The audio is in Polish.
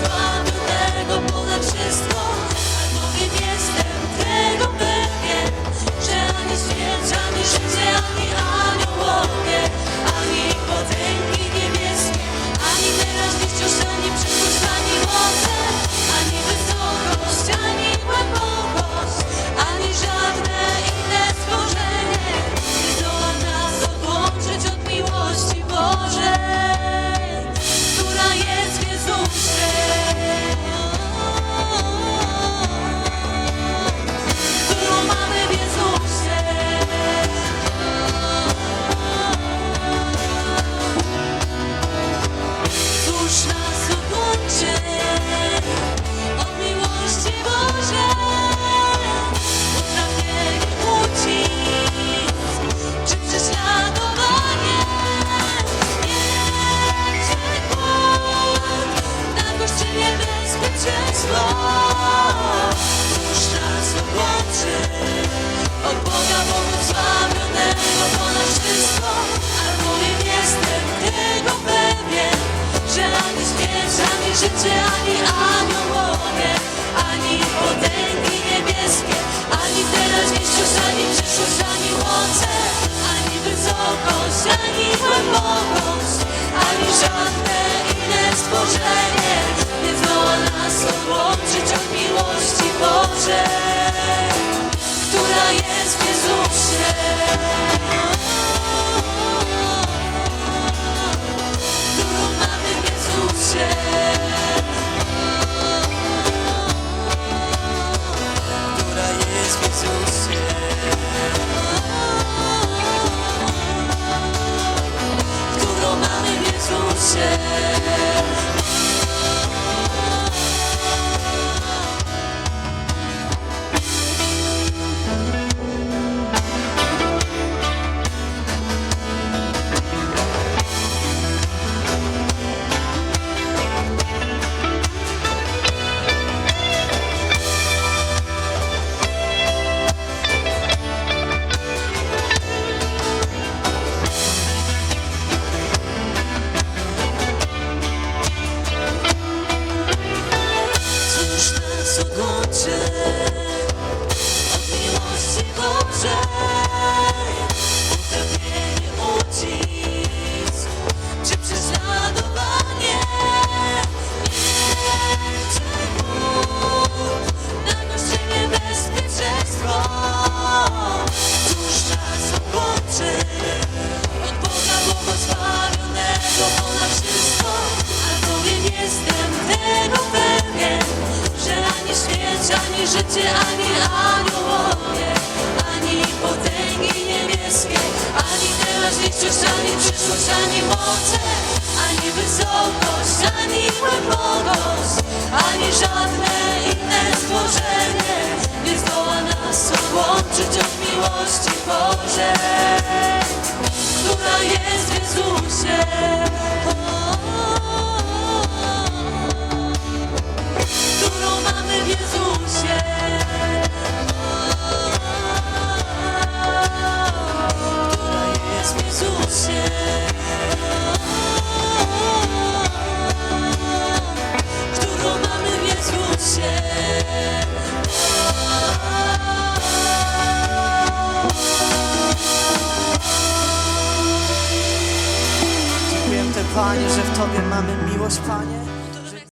Christmas. krzywdzi ani aniołowie, ani potęgi niebieskie, ani teraźniejszość, ani przyszłość, ani moce, ani wysokość, ani głębokość, ani żadne inne stworzenie nie zdoła nas odłączyć od miłości Bożej, która jest w Jezusie. Teraźniejszość, ani przyszłość, ani moce, ani wysokość, ani głębokość, ani żadne inne stworzenie nie zdoła nas odłączyć od miłości Bożej, która jest w Jezusie. którą mamy w Jezusie. Panie, że w Tobie mamy miłość, Panie.